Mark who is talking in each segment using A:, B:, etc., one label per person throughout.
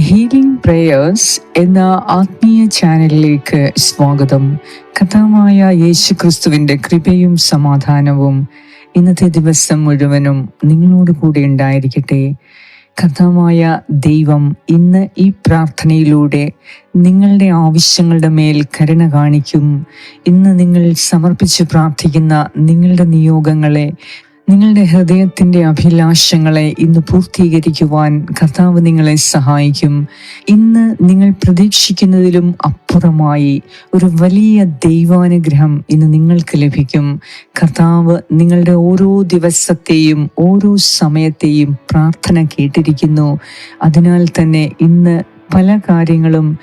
A: Healing prayers എന്ന ആത്മീയ ചാനലിലേക്ക് സ്വാഗതം. കഥാമായ യേശു ക്രിസ്തുവിന്റെ കൃപയും സമാധാനവും ഇന്നത്തെ ദിവസം മുഴുവനും നിങ്ങളോട് കൂടെ ഉണ്ടായിരിക്കട്ടെ. കഥാമായ ദൈവം ഇന്ന് ഈ പ്രാർത്ഥനയിലൂടെ നിങ്ങളുടെ ആവശ്യങ്ങളുടെ മേൽ കരുണ കാണിക്കും. ഇന്ന് നിങ്ങൾ സമർപ്പിച്ച് പ്രാർത്ഥിക്കുന്ന നിങ്ങളുടെ നിയോഗങ്ങളെ നിങ്ങളുടെ ഹൃദയത്തിന്റെ അഭിലാഷങ്ങളെ ഇന്ന് പൂർത്തീകരിക്കുവാൻ കർത്താവ് നിങ്ങളെ സഹായിക്കും. ഇന്ന് നിങ്ങൾ പ്രതീക്ഷിക്കുന്നതിലും അപ്പുറമായി ഒരു വലിയ ദൈവാനുഗ്രഹം ഇന്ന് നിങ്ങൾക്ക് ലഭിക്കും. കർത്താവ് നിങ്ങളുടെ ഓരോ ദിവസത്തെയും ഓരോ സമയത്തെയും പ്രാർത്ഥന കേട്ടിരിക്കുന്നു. അതിനാൽ തന്നെ ഇന്ന് പല കാര്യങ്ങളും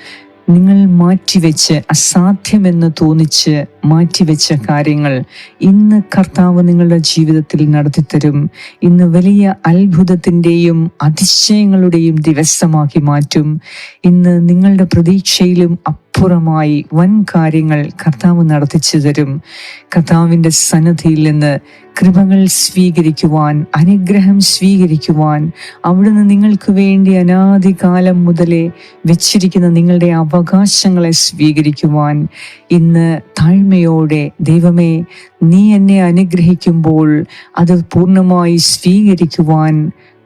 A: നിങ്ങൾ മാറ്റിവെച്ച് അസാധ്യമെന്ന് തോന്നിച്ച് മാറ്റിവെച്ച കാര്യങ്ങൾ ഇന്ന് കർത്താവ് നിങ്ങളുടെ ജീവിതത്തിൽ നടത്തിത്തരും. ഇന്ന് വലിയ അത്ഭുതത്തിന്റെയും അതിശയങ്ങളുടെയും ദിവസമാക്കി മാറ്റും. ഇന്ന് നിങ്ങളുടെ പ്രതീക്ഷയിലും അപ്പുറമായി വൻ കാര്യങ്ങൾ കർത്താവ് നടത്തിച്ചു തരും. കർത്താവിന്റെ സന്നദ്ധിയിൽ നിന്ന് കൃപകൾ സ്വീകരിക്കുവാൻ അനുഗ്രഹം സ്വീകരിക്കുവാൻ അവിടുന്ന് നിങ്ങൾക്ക് വേണ്ടി അനാദികാലം മുതലേ വെച്ചിരിക്കുന്ന നിങ്ങളുടെ അവകാശങ്ങളെ സ്വീകരിക്കുവാൻ. ഇന്ന് താഴ്മയോടെ ദൈവമേ നീ എന്നെ അനുഗ്രഹിക്കുമ്പോൾ അത് പൂർണമായി സ്വീകരിക്കുവാൻ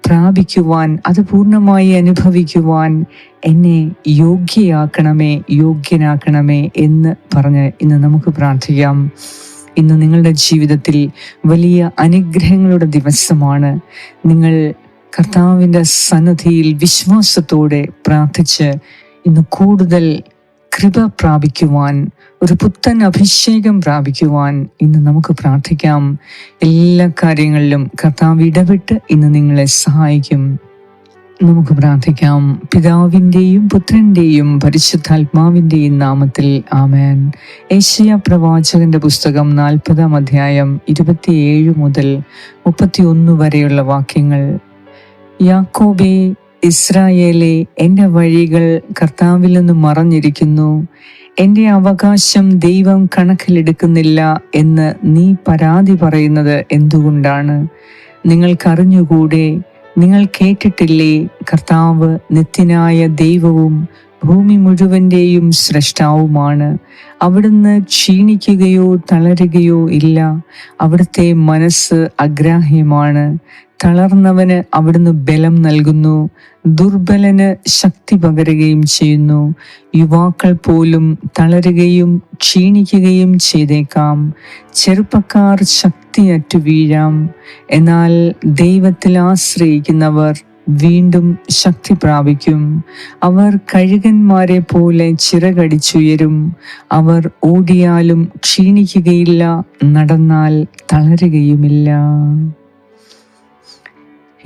A: പ്രാപിക്കുവാൻ അത് പൂർണമായി അനുഭവിക്കുവാൻ എന്നെ യോഗ്യയാക്കണമേ യോഗ്യനാക്കണമേ എന്ന് പറഞ്ഞ് ഇന്ന് നമുക്ക് പ്രാർത്ഥിക്കാം. ഇന്ന് നിങ്ങളുടെ ജീവിതത്തിൽ വലിയ അനുഗ്രഹങ്ങളുടെ ദിവസമാണ്. നിങ്ങൾ കർത്താവിന്റെ സന്നദ്ധിയിൽ വിശ്വാസത്തോടെ പ്രാർത്ഥിച്ച് ഇന്ന് കൂടുതൽ കൃപ പ്രാപിക്കുവാൻ ഒരു പുത്തൻ അഭിഷേകം പ്രാപിക്കുവാൻ ഇന്ന് നമുക്ക് പ്രാർത്ഥിക്കാം. എല്ലാ കാര്യങ്ങളിലും കർത്താവ് ഇടപെട്ട് ഇന്ന് നിങ്ങളെ സഹായിക്കും. നമുക്ക് പ്രാർത്ഥിക്കാം. പിതാവിന്റെയും പുത്രന്റെയും പരിശുദ്ധാത്മാവിന്റെയും നാമത്തിൽ ആമേൻ. ഏഷ്യ പ്രവാചകന്റെ പുസ്തകം നാൽപ്പതാം അധ്യായം ഇരുപത്തിയേഴ് മുതൽ മുപ്പത്തിയൊന്ന് വരെയുള്ള വാക്യങ്ങൾ. യാക്കോബെ ഇസ്രായേലെ എന്റെ വഴികൾ കർത്താവിൽ നിന്ന് മറഞ്ഞിരിക്കുന്നു. എന്റെ അവകാശം ദൈവം കണക്കിലെടുക്കുന്നില്ല എന്ന് നീ പരാതി പറയുന്നത് എന്തുകൊണ്ടാണ്? നിങ്ങൾക്കറിഞ്ഞുകൂടെ? നിങ്ങൾ കേട്ടിട്ടില്ലേ? കർത്താവ് നിത്യനായ ദൈവവും ഭൂമി മുഴുവന്റെയും സൃഷ്ടാവുമാണ് അവിടുന്ന് ക്ഷീണിക്കുകയോ തളരുകയോ ഇല്ല. അവിടുത്തെ മനസ്സ് അഗ്രാഹ്യമാണ്. തളർന്നവന് അവിടുന്ന് ബലം നൽകുന്നു. ദുർബലന് ശക്തി പകരുകയും ചെയ്യുന്നു. യുവാക്കൾ പോലും തളരുകയും ക്ഷീണിക്കുകയും ചെയ്തേക്കാം. ചെറുപ്പക്കാർ ശക്തിയറ്റു വീഴാം. എന്നാൽ ദൈവത്തിൽ ആശ്രയിക്കുന്നവർ വീണ്ടും ശക്തി പ്രാപിക്കും. അവർ കഴുകന്മാരെ പോലെ ചിറകടിച്ചുയരും. അവർ ഓടിയാലും ക്ഷീണിക്കുകയില്ല നടന്നാൽ തളരുകയുമില്ല.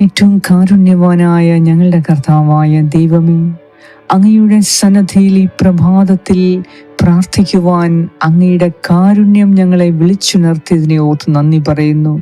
A: ഏറ്റവും കാരുണ്യവാനായ ഞങ്ങളുടെ കർത്താവായ ദൈവമേ അങ്ങയുടെ സന്നദ്ധിയിൽ ഈ പ്രഭാതത്തിൽ പ്രാർത്ഥിക്കുവാൻ അങ്ങയുടെ കാരുണ്യം ഞങ്ങളെ വിളിച്ചുണർത്തിയതിനെ ഓർത്ത് നന്ദി പറയുന്നു.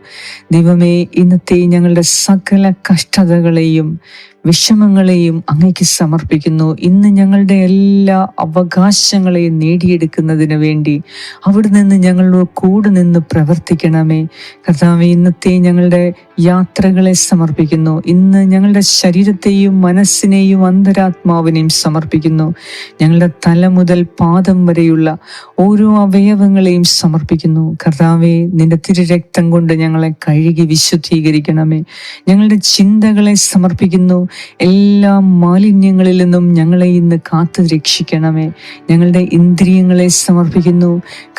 A: ദൈവമേ ഇന്നത്തെ ഞങ്ങളുടെ സകല കഷ്ടതകളെയും വിഷമങ്ങളെയും അങ്ങയ്ക്ക് സമർപ്പിക്കുന്നു. ഇന്ന് ഞങ്ങളുടെ എല്ലാ അവകാശങ്ങളെയും നേടിയെടുക്കുന്നതിന് വേണ്ടി അവിടെ നിന്ന് ഞങ്ങളുടെ കൂടെ നിന്ന് പ്രവർത്തിക്കണമേ. കർത്താവ് ഇന്നത്തെ ഞങ്ങളുടെ യാത്രകളെ സമർപ്പിക്കുന്നു. ഇന്ന് ഞങ്ങളുടെ ശരീരത്തെയും മനസ്സിനെയും അന്തരാത്മാവിനെയും സമർപ്പിക്കുന്നു. ഞങ്ങളുടെ തല മുതൽ പാദം വരെയുള്ള ഓരോ അവയവങ്ങളെയും സമർപ്പിക്കുന്നു. കർത്താവെ നിന്റെ തിരുരക്തം കൊണ്ട് ഞങ്ങളെ കഴുകി വിശുദ്ധീകരിക്കണമേ. ഞങ്ങളുടെ ചിന്തകളെ സമർപ്പിക്കുന്നു. എല്ലാ മാലിന്യങ്ങളിൽ നിന്നും ഞങ്ങളെ ഇന്ന് കാത്തു രക്ഷിക്കണമേ. ഞങ്ങളുടെ ഇന്ദ്രിയങ്ങളെ സമർപ്പിക്കുന്നു.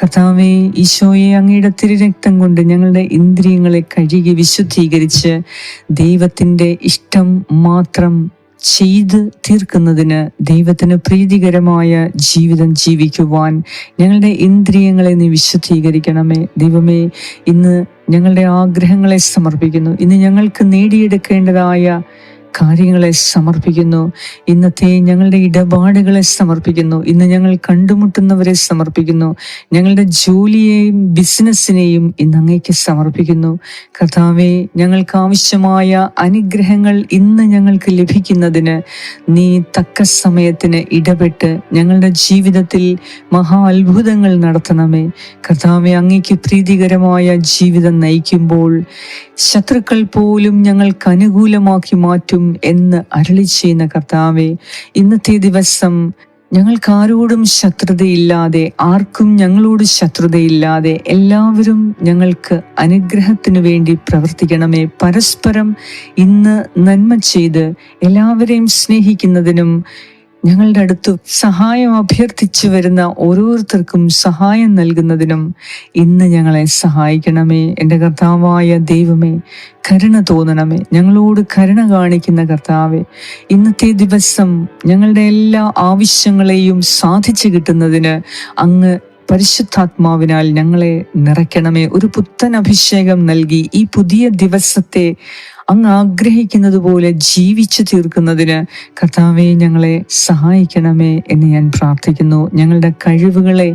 A: കർത്താവെ ഈശോയെ അങ്ങയുടെ തിരുരക്തം കൊണ്ട് ഞങ്ങളുടെ ഇന്ദ്രിയങ്ങളെ കഴുകി വിശുദ്ധീകരിച്ച് ദൈവത്തിന്റെ ഇഷ്ടം മാത്രം ചെയ്ത് തീർക്കുന്നതിന് ദൈവത്തിന് പ്രീതികരമായ ജീവിതം ജീവിക്കുവാൻ ഞങ്ങളുടെ ഇന്ദ്രിയങ്ങളെ നീ വിശുദ്ധീകരിക്കണമേ. ദൈവമേ ഇന്ന് ഞങ്ങളുടെ ആഗ്രഹങ്ങളെ സമർപ്പിക്കുന്നു. ഇന്ന് ഞങ്ങൾക്ക് നേടിയെടുക്കേണ്ടതായ കാര്യങ്ങളെ സമർപ്പിക്കുന്നു. ഇന്നത്തെ ഞങ്ങളുടെ ഇടപാടുകളെ സമർപ്പിക്കുന്നു. ഇന്ന് ഞങ്ങൾ കണ്ടുമുട്ടുന്നവരെ സമർപ്പിക്കുന്നു. ഞങ്ങളുടെ ജോലിയെയും ബിസിനസ്സിനെയും ഇന്ന് അങ്ങേക്ക് സമർപ്പിക്കുന്നു. കർത്താവെ ഞങ്ങൾക്ക് ആവശ്യമായ അനുഗ്രഹങ്ങൾ ഇന്ന് ഞങ്ങൾക്ക് ലഭിക്കുന്നതിന് നീ തക്ക സമയത്തിന് ഇടപെട്ട് ഞങ്ങളുടെ ജീവിതത്തിൽ മഹാ അത്ഭുതങ്ങൾ നടത്തണമേ. കർത്താവെ അങ്ങേക്ക് പ്രീതികരമായ ജീവിതം നയിക്കുമ്പോൾ ശത്രുക്കൾ പോലും ഞങ്ങൾക്ക് അനുകൂലമാക്കി മാറ്റും. നൽകും എന്ന് അരളി ചെയ്യുന്ന കർത്താവെ ഇന്നത്തെ ദിവസം ഞങ്ങൾക്കാരോടും ശത്രുതയില്ലാതെ ആർക്കും ഞങ്ങളോട് ശത്രുതയില്ലാതെ എല്ലാവരും ഞങ്ങൾക്ക് അനുഗ്രഹത്തിനു വേണ്ടി പ്രവർത്തിക്കണമേ. പരസ്പരം ഇന്ന് നന്മ ചെയ്ത് എല്ലാവരെയും സ്നേഹിക്കുന്നതിനും ഞങ്ങളുടെ അടുത്ത് സഹായം അഭ്യർത്ഥിച്ചു വരുന്ന ഓരോരുത്തർക്കും സഹായം നൽകുന്നതിനും ഇന്ന് ഞങ്ങളെ സഹായിക്കണമേ. എന്റെ കർത്താവായ ദൈവമേ കരുണ തോന്നണമേ. ഞങ്ങളോട് കരുണ കാണിക്കുന്ന കർത്താവെ ഇന്നത്തെ ദിവസം ഞങ്ങളുടെ എല്ലാ ആവശ്യങ്ങളെയും സാധിച്ചു കിട്ടുന്നതിന് അങ്ങ് പരിശുദ്ധാത്മാവിനാൽ ഞങ്ങളെ നിറയ്ക്കണമേ. ഒരു പുത്തൻ അഭിഷേകം നൽകി ഈ പുതിയ ദിവസത്തെ അങ്ങ് ആഗ്രഹിക്കുന്നത് പോലെ ജീവിച്ചു തീർക്കുന്നതിന് കർത്താവെ ഞങ്ങളെ സഹായിക്കണമേ എന്ന് ഞാൻ പ്രാർത്ഥിക്കുന്നു. ഞങ്ങളുടെ കഴിവുകളെ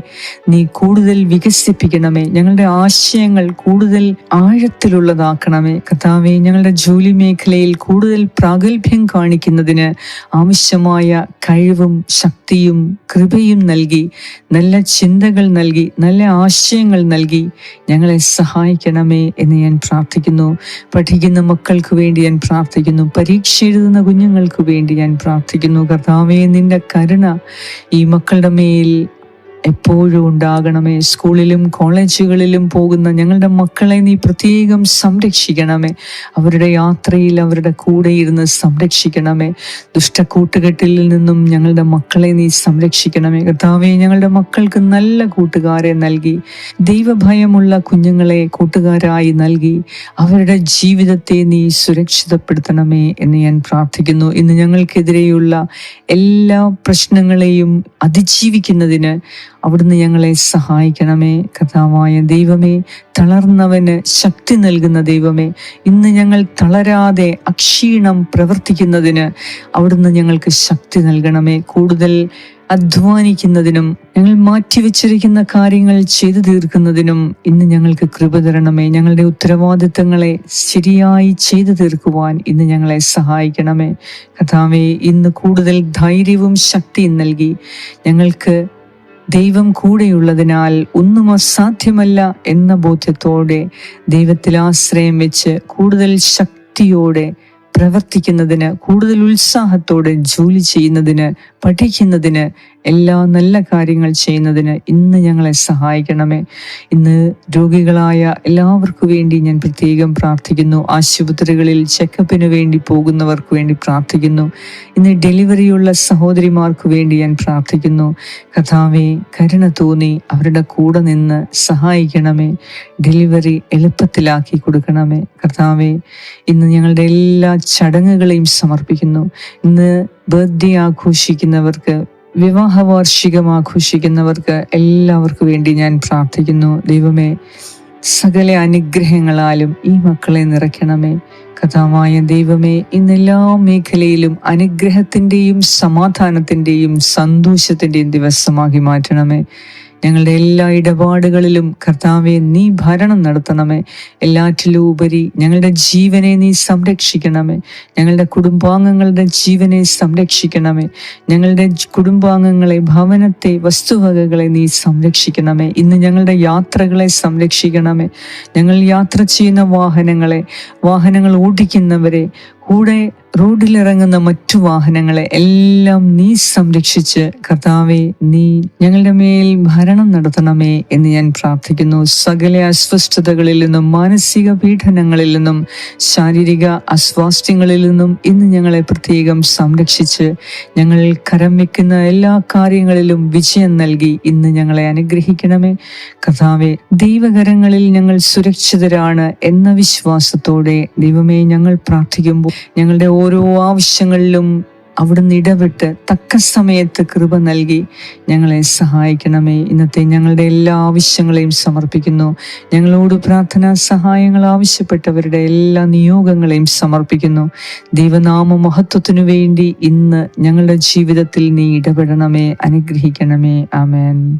A: നീ കൂടുതൽ വികസിപ്പിക്കണമേ. ഞങ്ങളുടെ ആശയങ്ങൾ കൂടുതൽ ആഴത്തിലുള്ളതാക്കണമേ. കർത്താവെ ഞങ്ങളുടെ ജോലി മേഖലയിൽ കൂടുതൽ പ്രാഗൽഭ്യം കാണിക്കുന്നതിന് ആവശ്യമായ കഴിവും ശക്തിയും കൃപയും നൽകി നല്ല ചിന്തകൾ നൽകി നല്ല ആശയങ്ങൾ നൽകി ഞങ്ങളെ സഹായിക്കണമേ എന്ന് ഞാൻ പ്രാർത്ഥിക്കുന്നു. പഠിക്കുന്ന മക്കൾക്ക് വേണ്ടി ഞാൻ പ്രാർത്ഥിക്കുന്നു. പരീക്ഷ എഴുതുന്ന കുഞ്ഞുങ്ങൾക്ക് വേണ്ടി ഞാൻ പ്രാർത്ഥിക്കുന്നു. കർത്താവേ നിന്റെ കരുണ ഈ മക്കളുടെ മേൽ എപ്പോഴും ഉണ്ടാകണമേ. സ്കൂളിലും കോളേജുകളിലും പോകുന്ന ഞങ്ങളുടെ മക്കളെ നീ പ്രത്യേകം സംരക്ഷിക്കണമേ. അവരുടെ യാത്രയിൽ അവരുടെ കൂടെ ഇരുന്ന് സംരക്ഷിക്കണമേ. ദുഷ്ടക്കൂട്ടുകെട്ടിൽ നിന്നും ഞങ്ങളുടെ മക്കളെ നീ സംരക്ഷിക്കണമേ. കർത്താവെ ഞങ്ങളുടെ മക്കൾക്ക് നല്ല കൂട്ടുകാരെ നൽകി. ദൈവഭയമുള്ള കുഞ്ഞുങ്ങളെ കൂട്ടുകാരായി നൽകി. അവരുടെ ജീവിതത്തെ നീ സുരക്ഷിതപ്പെടുത്തണമേ എന്ന് ഞാൻ പ്രാർത്ഥിക്കുന്നു. ഇന്ന് ഞങ്ങൾക്കെതിരെയുള്ള എല്ലാ പ്രശ്നങ്ങളെയും അതിജീവിക്കുന്നതിന് അവിടുന്ന് ഞങ്ങളെ സഹായിക്കണമേ. കഥാവായ ദൈവമേ തളർന്നവന് ശക്തി നൽകുന്ന ദൈവമേ ഇന്ന് ഞങ്ങൾ തളരാതെ അക്ഷീണം പ്രവർത്തിക്കുന്നതിന് അവിടുന്ന് ഞങ്ങൾക്ക് ശക്തി നൽകണമേ. കൂടുതൽ അധ്വാനിക്കുന്നതിനും ഞങ്ങൾ മാറ്റിവെച്ചിരിക്കുന്ന കാര്യങ്ങൾ ചെയ്തു തീർക്കുന്നതിനും ഇന്ന് ഞങ്ങൾക്ക് കൃപ തരണമേ. ഞങ്ങളുടെ ഉത്തരവാദിത്തങ്ങളെ ശരിയായി ചെയ്തു തീർക്കുവാൻ ഇന്ന് ഞങ്ങളെ സഹായിക്കണമേ. കഥാവെ ഇന്ന് കൂടുതൽ ധൈര്യവും ശക്തിയും നൽകി ഞങ്ങൾക്ക് ദൈവം കൂടെയുള്ളതിനാൽ ഒന്നും അസാധ്യമല്ല എന്ന ബോധ്യത്തോടെ ദൈവത്തിൽ ആശ്രയം വെച്ച് കൂടുതൽ ശക്തിയോടെ പ്രവർത്തിക്കുന്നതിന് കൂടുതൽ ഉത്സാഹത്തോടെ ജോലി ചെയ്യുന്നതിന് പഠിക്കുന്നതിന് എല്ലാ നല്ല കാര്യങ്ങൾ ചെയ്യുന്നതിന് ഇന്ന് ഞങ്ങളെ സഹായിക്കണമേ. ഇന്ന് രോഗികളായ എല്ലാവർക്കു വേണ്ടി ഞാൻ പ്രത്യേകം പ്രാർത്ഥിക്കുന്നു. ആശുപത്രികളിൽ ചെക്കപ്പിന് വേണ്ടി പോകുന്നവർക്ക് വേണ്ടി പ്രാർത്ഥിക്കുന്നു. ഇന്ന് ഡെലിവറിയുള്ള സഹോദരിമാർക്ക് വേണ്ടി ഞാൻ പ്രാർത്ഥിക്കുന്നു. കഥാവെ കരുണ തോന്നി അവരുടെ കൂടെ നിന്ന് സഹായിക്കണമേ. ഡെലിവറി എളുപ്പത്തിലാക്കി കൊടുക്കണമേ. കർത്താവെ ഇന്ന് ഞങ്ങളുടെ എല്ലാ ചടങ്ങുകളെയും സമർപ്പിക്കുന്നു. ഇന്ന് ബർത്ത്ഡേ ആഘോഷിക്കുന്നവർക്ക് വിവാഹ വാർഷികം ആഘോഷിക്കുന്നവർക്ക് എല്ലാവർക്കും വേണ്ടി ഞാൻ പ്രാർത്ഥിക്കുന്നു. ദൈവമേ സകല അനുഗ്രഹങ്ങളാലും ഈ മക്കളെ നിറയ്ക്കണമേ. കഥാമായ ദൈവമേ ഇന്നെല്ലാ മേഖലയിലും അനുഗ്രഹത്തിന്റെയും സമാധാനത്തിന്റെയും സന്തോഷത്തിന്റെയും ദിവസമാക്കി മാറ്റണമേ. ഞങ്ങളുടെ എല്ലാ ഇടപാടുകളിലും കർത്താവെ നീ ഭരണം നടത്തണമേ. എല്ലാറ്റിലും ഉപരി ഞങ്ങളുടെ ജീവനെ നീ സംരക്ഷിക്കണമേ. ഞങ്ങളുടെ കുടുംബാംഗങ്ങളുടെ ജീവനെ സംരക്ഷിക്കണമേ. ഞങ്ങളുടെ കുടുംബാംഗങ്ങളെ ഭവനത്തെ വസ്തുവകകളെ നീ സംരക്ഷിക്കണമേ. ഇന്ന് ഞങ്ങളുടെ യാത്രകളെ സംരക്ഷിക്കണമേ. ഞങ്ങൾ യാത്ര ചെയ്യുന്ന വാഹനങ്ങളെ വാഹനങ്ങൾ ഓടിക്കുന്നവരെ കൂടെ റോഡിലിറങ്ങുന്ന മറ്റു വാഹനങ്ങളെ എല്ലാം നീ സംരക്ഷിച്ച് കർത്താവെ നീ ഞങ്ങളുടെ മേൽ ഭരണം നടത്തണമേ എന്ന് ഞാൻ പ്രാർത്ഥിക്കുന്നു. സകല അസ്വസ്ഥതകളിൽ നിന്നും മാനസിക പീഡനങ്ങളിൽ നിന്നും ശാരീരിക അസ്വാസ്ഥ്യങ്ങളിൽ നിന്നും ഇന്ന് ഞങ്ങളെ പ്രത്യേകം സംരക്ഷിച്ച് ഞങ്ങൾ കരം വെക്കുന്ന എല്ലാ കാര്യങ്ങളിലും വിജയം നൽകി ഇന്ന് ഞങ്ങളെ അനുഗ്രഹിക്കണമേ. കർത്താവെ ദൈവകരങ്ങളിൽ ഞങ്ങൾ സുരക്ഷിതരാണ് എന്ന വിശ്വാസത്തോടെ ദൈവമേ ഞങ്ങൾ പ്രാർത്ഥിക്കുമ്പോൾ ഞങ്ങളുടെ ഓരോ ആവശ്യങ്ങളിലും അവിടുന്ന് ഇടപെട്ട് തക്ക സമയത്ത് കൃപ നൽകി ഞങ്ങളെ സഹായിക്കണമേ. ഇന്നത്തെ ഞങ്ങളുടെ എല്ലാ ആവശ്യങ്ങളെയും സമർപ്പിക്കുന്നു. ഞങ്ങളോട് പ്രാർത്ഥനാ സഹായങ്ങൾ ആവശ്യപ്പെട്ടവരുടെ എല്ലാ നിയോഗങ്ങളെയും സമർപ്പിക്കുന്നു. ദൈവനാമ മഹത്വത്തിനു വേണ്ടി ഇന്ന് ഞങ്ങളുടെ ജീവിതത്തിൽ നീ ഇടപെടണമേ അനുഗ്രഹിക്കണമേ. ആമേൻ.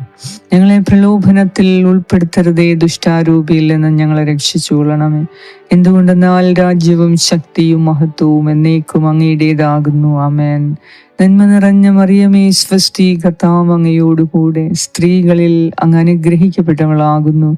A: ഞങ്ങളെ പ്രലോഭനത്തിൽ ഉൾപ്പെടുത്തരുതേ ദുഷ്ടാരൂപിയിൽ നിന്ന് ഞങ്ങളെ രക്ഷിച്ചു കൊള്ളണമേ എന്തുകൊണ്ടെന്നാൽ രാജ്യവും ശക്തിയും മഹത്വവും എന്നേക്കും അങ്ങയുടേതാകുന്നു. ആമേൻ. നന്മ നിറഞ്ഞ മറിയമേ സ്വസ്തി കർത്താവ് അങ്ങയോടുകൂടെ. സ്ത്രീകളിൽ അങ്ങ് അനുഗ്രഹിക്കപ്പെട്ടവളാകുന്നു.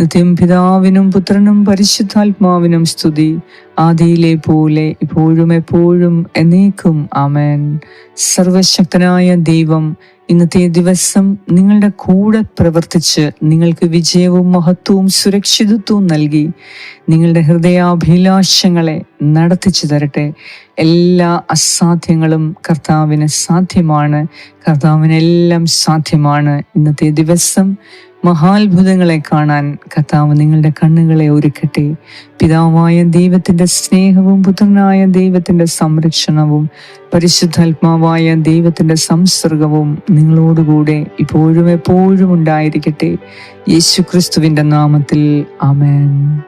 A: നിത്യം പിതാവിനും പുത്രനും പരിശുദ്ധാത്മാവിനും സ്തുതി. ആദിയിലെ പോലെ ഇപ്പോഴും എപ്പോഴും എന്നേക്കും ആമേൻ. സർവശക്തനായ ദൈവം ഇന്നത്തെ ദിവസം നിങ്ങളുടെ കൂടെ പ്രവർത്തിച്ച് നിങ്ങൾക്ക് വിജയവും മഹത്വവും സുരക്ഷിതത്വവും നൽകി. നിങ്ങളുടെ ഹൃദയാഭിലാഷങ്ങളെ നടത്തിച്ചു തരട്ടെ. എല്ലാ അസാധ്യങ്ങളും കർത്താവിന് സാധ്യമാണ്. കർത്താവിനെല്ലാം സാധ്യമാണ് ഇന്നത്തെ ദിവസം. മഹാത്ഭുതങ്ങളെ കാണാൻ കർത്താവ് നിങ്ങളുടെ കണ്ണുകളെ ഒരുക്കട്ടെ. പിതാവായ ദൈവത്തിന്റെ സ്നേഹവും പുത്രനായ ദൈവത്തിന്റെ സംരക്ഷണവും പരിശുദ്ധാത്മാവായ ദൈവത്തിന്റെ സംസർഗവും നിങ്ങളോടുകൂടെ ഇപ്പോഴും എപ്പോഴും ഉണ്ടായിരിക്കട്ടെ. യേശു ക്രിസ്തുവിന്റെ നാമത്തിൽ ആമേൻ.